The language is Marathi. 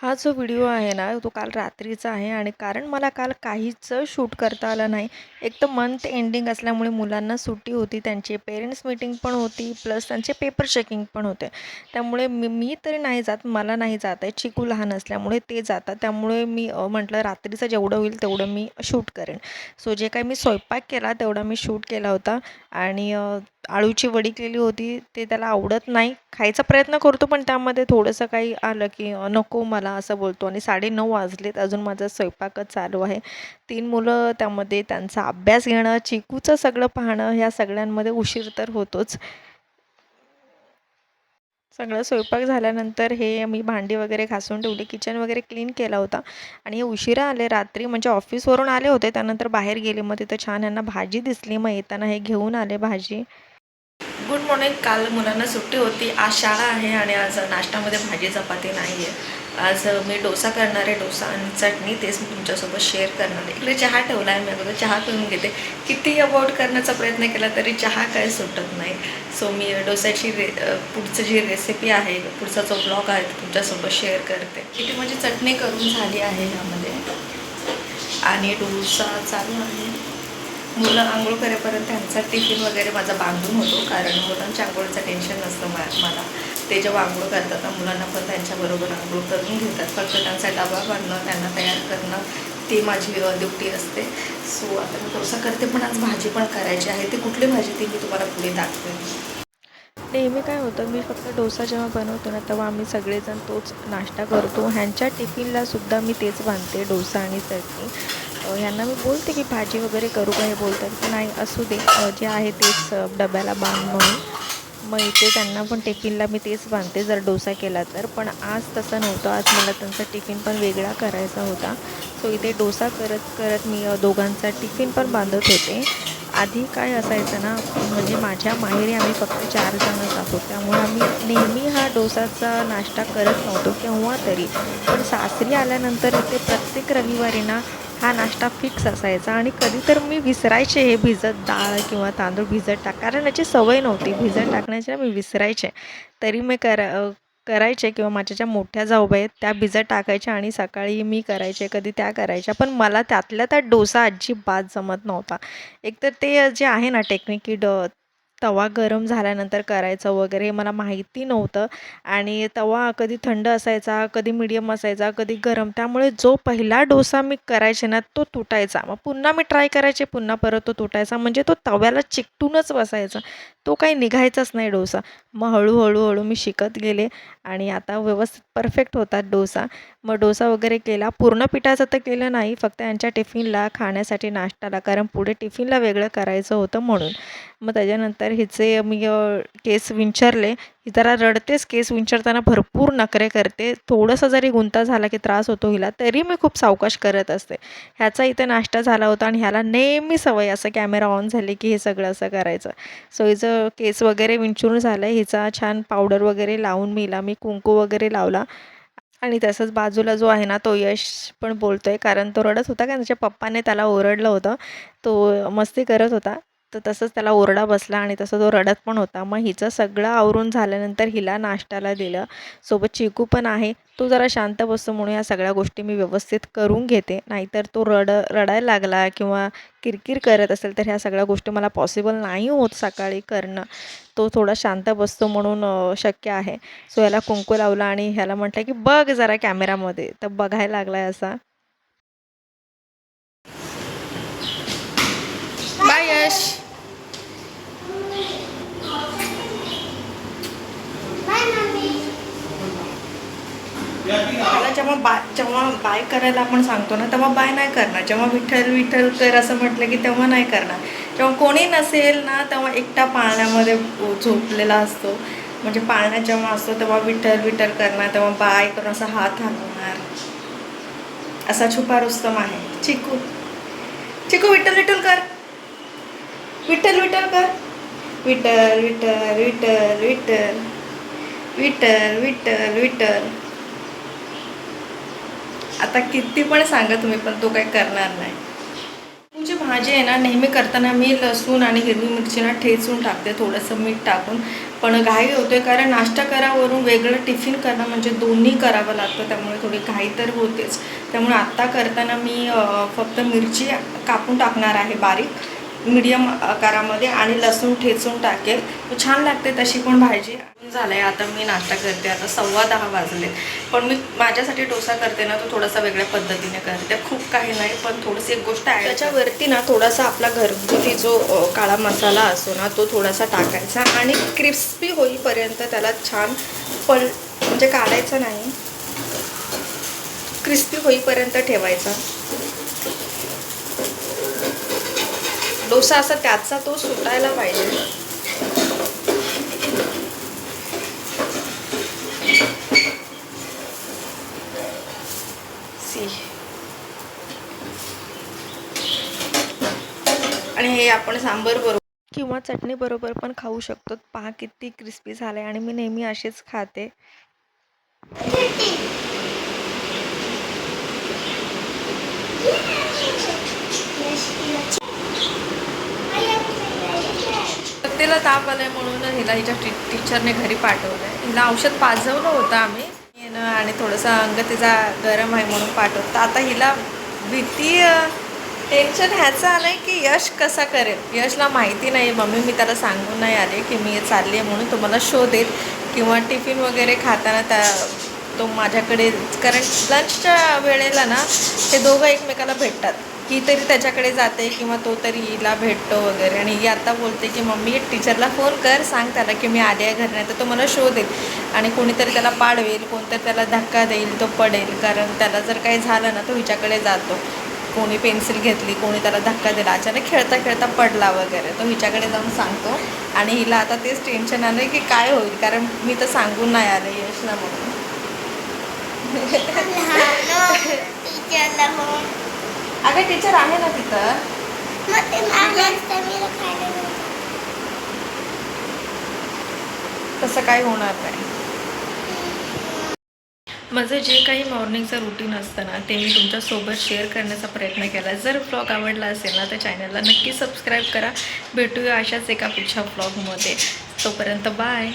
हा जो व्हिडिओ आहे ना तो काल रात्रीचा आहे आणि कारण मला काल काहीच शूट करता आलं नाही. एक तर मंथ एंडिंग असल्यामुळे मुलांना सुट्टी होती त्यांची पेरेंट्स मीटिंग पण होती प्लस त्यांचे पेपर चेकिंग पण होते. त्यामुळे मी मी तरी नाही जात मला नाही जात आहे. चिकू लहान असल्यामुळे ते जातात. त्यामुळे मी म्हटलं रात्रीचं जेवढं होईल तेवढं मी शूट करेन. सो जे काही मी स्वयंपाक केला तेवढा मी शूट केला होता. आणि आळूची वडी केली होती ते त्याला आवडत नाही. खायचा प्रयत्न करतो पण त्यामध्ये थोडंसं काही आलं की नको मला असं बोलतो. आणि साडेनऊ वाजलेत. अजून माझा स्वयंपाकच चालू आहे. तीन मुलं त्यामध्ये त्यांचा अभ्यास घेणं चिकूचं सगळं पाहणं ह्या सगळ्यांमध्ये उशीर तर होतोच. सगळं स्वयंपाक झाल्यानंतर हे मी भांडी वगैरे घासून ठेवली. किचन वगैरे क्लीन केला होता. आणि हे उशिरा आले. रात्री म्हणजे ऑफिसवरून आले होते. त्यानंतर बाहेर गेले. मग तिथं छान यांना भाजी दिसली. मग येताना हे घेऊन आले भाजी. Good morning. काल मुलांना सुट्टी होती. आज शाळा आहे आणि आज नाश्त्यामध्ये भाजी चपाती नाही आहे आज मी डोसा करणार आहे. डोसा आणि चटणी तेच मी तुमच्यासोबत शेअर करणार आहे. इकडे चहा ठेवला आहे मी अगोदर चहा पिऊन घेते. किती अवॉइड करण्याचा प्रयत्न केला तरी चहा काय सुटत नाही. सो मी डोसाची रे पुढचं जी रेसिपी आहे पुढचा जो ब्लॉग आहे तो तुमच्यासोबत शेअर करते. इथे म्हणजे चटणी करून झाली आहे ह्यामध्ये आणि डोसा चालू आहे. मुलं आंघोळ करेपर्यंत त्यांचा टिफिन वगैरे माझा बांधून होतो कारण मुलांच्या आंघोळीचं टेन्शन नसतं मा मला. ते जेव्हा आंघोळ करतात ना मुलांना पण त्यांच्याबरोबर आंघोळ करून घेतात. फक्त त्यांचा डबा बांधणं त्यांना तयार करणं ती माझी ड्युटी असते. सो आता मी डोसा करते पण आज भाजी पण करायची आहे. ती कुठली भाजी ती मी तुम्हाला पुढे दाखवेन. नेहमी काय होतं मी फक्त डोसा जेव्हा बनवतो ना तेव्हा आम्ही सगळेजण तोच नाश्ता करतो. ह्यांच्या टिफिनला सुद्धा मी तेच बांधते डोसा आणि चटणी. ह्यांना मी बोलते की भाजी वगैरे करू का हे बोलतात. की नाही असू दे. जे आहे तेच डब्याला बांध म्हणून. मग इथे त्यांना पण टिफिनला मी तेच बांधते. जर डोसा केला तर. पण आज तसं नव्हतं. आज मला त्यांचा टिफिन पण वेगळा करायचा होता. सो इथे डोसा करत करत मी दोघांचा टिफिन पण बांधत होते. आधी काय असायचं ना म्हणजे माझ्या माहेरी आम्ही फक्त चार जणच आहोत. त्यामुळे आम्ही नेहमी हा डोसाचा नाश्ता करत नव्हतो केव्हा तरी. पण सासरी आल्यानंतर इथे प्रत्येक रविवारी ना हा नाश्ता फिक्स असायचा आणि कधी तर मी विसरायचे हे भिजत डाळ किंवा तांदूळ भिजत टाक कारण याची सवय नव्हती. भिजत टाकण्याची मी विसरायचे. तरी मी करा करायचे किंवा माझ्या ज्या मोठ्या जाऊबाई आहेत त्या भिजत टाकायच्या आणि सकाळी मी करायचे कधी त्या करायच्या. पण मला त्यातल्या त्यात डोसा अजिबात जमत नव्हता. एकतर ते जे आहे ना टेक्निक की ड तवा गरम झाल्यानंतर करायचं वगैरे हे मला माहिती नव्हतं. आणि तवा कधी थंड असायचा कधी मिडियम असायचा कधी गरम. त्यामुळे जो पहिला डोसा मी करायचे ना तो तुटायचा. मग पुन्हा मी ट्राय करायचे पुन्हा परत तो तुटायचा. म्हणजे तो तव्याला चिकटूनच बसायचा. तो काही निघायचाच नाही डोसा. मग हळूहळू हळू मी शिकत गेले. आणि आता व्यवस्थित परफेक्ट होतात डोसा. मग डोसा वगैरे केला. पूर्ण पिठाचं तर केलं नाही. फक्त यांच्या टिफिनला खाण्यासाठी नाश्त्याला. कारण पुढे टिफिनला वेगळं करायचं होतं म्हणून. मग त्याच्यानंतर हिचे मी केस विंचरले. ही जरा रडतेच केस विंचरताना भरपूर नखरे करते. थोडंसं जरी गुंता झाला की त्रास होतो हिला तरी मी खूप सावकाश करत असते. ह्याचा इथे नाश्ता झाला होता आणि ह्याला नेहमी सवय असं कॅमेरा ऑन झाली की हे सगळं असं करायचं. सो हिचं केस वगैरे विंचरून झालं हिचा छान पावडर वगैरे लावून मिला. मी कुंकू वगैरे लावला. आणि तसंच बाजूला जो आहे ना तो यश पण बोलतो आहे कारण तो रडत होता कारण त्याच्या पप्पाने त्याला ओरडलं होतं. तो मस्ती करत होता. तर तसंच त्याला ओरडा बसला आणि तसं तो रडत पण होता. मग हिचं सगळं आवरून झाल्यानंतर हिला नाश्त्याला दिलं. सोबत चिकू पण आहे. तो जरा शांत बसतो म्हणून या सगळ्या गोष्टी मी व्यवस्थित करून घेते. नाहीतर तो रड रडायला लागला किंवा किरकिर करत असेल तर ह्या सगळ्या गोष्टी मला पॉसिबल नाही होत सकाळी करणं. तो थोडा शांत बसतो म्हणून शक्य आहे. सो याला कुंकू लावला आणि ह्याला म्हटलं की बघ जरा कॅमेरामध्ये तर बघायला लागला आहे असा. बाय यश मला जेव्हा बाय जेव्हा बाय करायला आपण सांगतो ना तेव्हा बाय नाही करणार. जेव्हा विठ्ठल विठ्ठल कर असं म्हटलं की तेव्हा नाही करणार. जेव्हा कोणी नसेल ना तेव्हा एकटा पाळण्यामध्ये झोपलेला असतो. म्हणजे पाळण्यात जेव्हा असतो तेव्हा विठ्ठल विठ्ठल करणार तेव्हा बाय करून असा हात हलवणार असा छुपा रुस्तम आहे. चिकू. चिकू विठ्ठल विठ्ठल कर. विठ्ठल विठ्ठल कर. विठ्ठल विठ्ठल विठ्ठल विठ्ठल. विठ्ठल विठ्ठल विठ्ठल. आता किती पण सांगा तुम्ही पण तो काही करणार नाही. तुमची भाजी आहे ना नेहमी करताना मी लसूण आणि हिरवी मिरची ना ठेचून टाकते थोडंसं मीठ टाकून. पण घाई होते कारण नाश्ता करावरून वेगळं टिफिन करणं म्हणजे दोन्ही करावं लागतं त्यामुळे थोडी घाई तर होतेच. त्यामुळे आत्ता करताना मी फक्त मिरची कापून टाकणार आहे बारीक. मीडियम आकारामध्ये आणि लसूण ठेचून टाकेल. छान लागते तशी पण भाजी. झालं आहे आता मी नाश्ता करते आता सव्वा दहा वाजले पण मी माझ्यासाठी डोसा करते ना तो थोडासा वेगळ्या पद्धतीने करते. खूप काही नाही पण थोडीशी एक गोष्ट आहे त्याच्यावरती ना थोडासा आपला घरगुती जो काळा मसाला असतो ना तो थोडासा टाकायचा आणि क्रिस्पी होईपर्यंत त्याला छान पल म्हणजे काढायचं नाही. क्रिस्पी होईपर्यंत ठेवायचा. डोसा असा त्याचा तो सुटायला पाहिजे. सी. आणि हे आपण सांबर बरोबर किंवा चटणी बरोबर पण खाऊ शकतो. पहा किती क्रिस्पी झालंय आणि मी नेहमी अशीच खाते. तिला ताप आलाय म्हणून हिला हिच्या टी टीचरने घरी पाठवलं आहे हिला औषध पाजवलं होतं आम्ही. येणं आणि थोडंसं अंग तिचा गरम आहे म्हणून पाठवतं आता हिला भीती टेन्शन ह्याचं आलं आहे की यश कसा करेल? यशला माहिती नाही मम्मी मी त्याला सांगून नाही आले की मी चालली आहे म्हणून तुम्हाला शोधेल किंवा टिफिन वगैरे खाताना त्या तो माझ्याकडे कारण लंचच्या वेळेला ना ते दोघं एकमेकाला भेटतात. ही तरी त्याच्याकडे जाते किंवा तो तरी हिला भेटतो वगैरे. आणि ही आता बोलते की मम्मी टीचरला फोन कर सांग त्याला की मी आले आहे घर नाही तर तो मला शोधेल आणि कोणीतरी त्याला पाडवेल कोणतरी त्याला धक्का देईल तो पडेल. कारण त्याला जर काही झालं ना तो हिच्याकडे जातो. कोणी पेन्सिल घेतली कोणी त्याला धक्का दिला अचानक खेळता खेळता पडला वगैरे. तो हिच्याकडे जाऊन सांगतो. आणि हिला आता तेच टेन्शन आलं की काय होईल कारण मी तर सांगून नाही आले यशला म्हणून. अगं टीचर आहे ना तिथं? मग ते तसं काही होणार नाही. माझं जे काही मॉर्निंगचं रुटीन असतं ना ते मी तुमच्यासोबत शेअर करण्याचा प्रयत्न केला. जर ब्लॉग आवडला असेल ना तर चॅनलला नक्की सबस्क्राईब करा. भेटूया अशाच एका पुढच्या ब्लॉगमध्ये तोपर्यंत बाय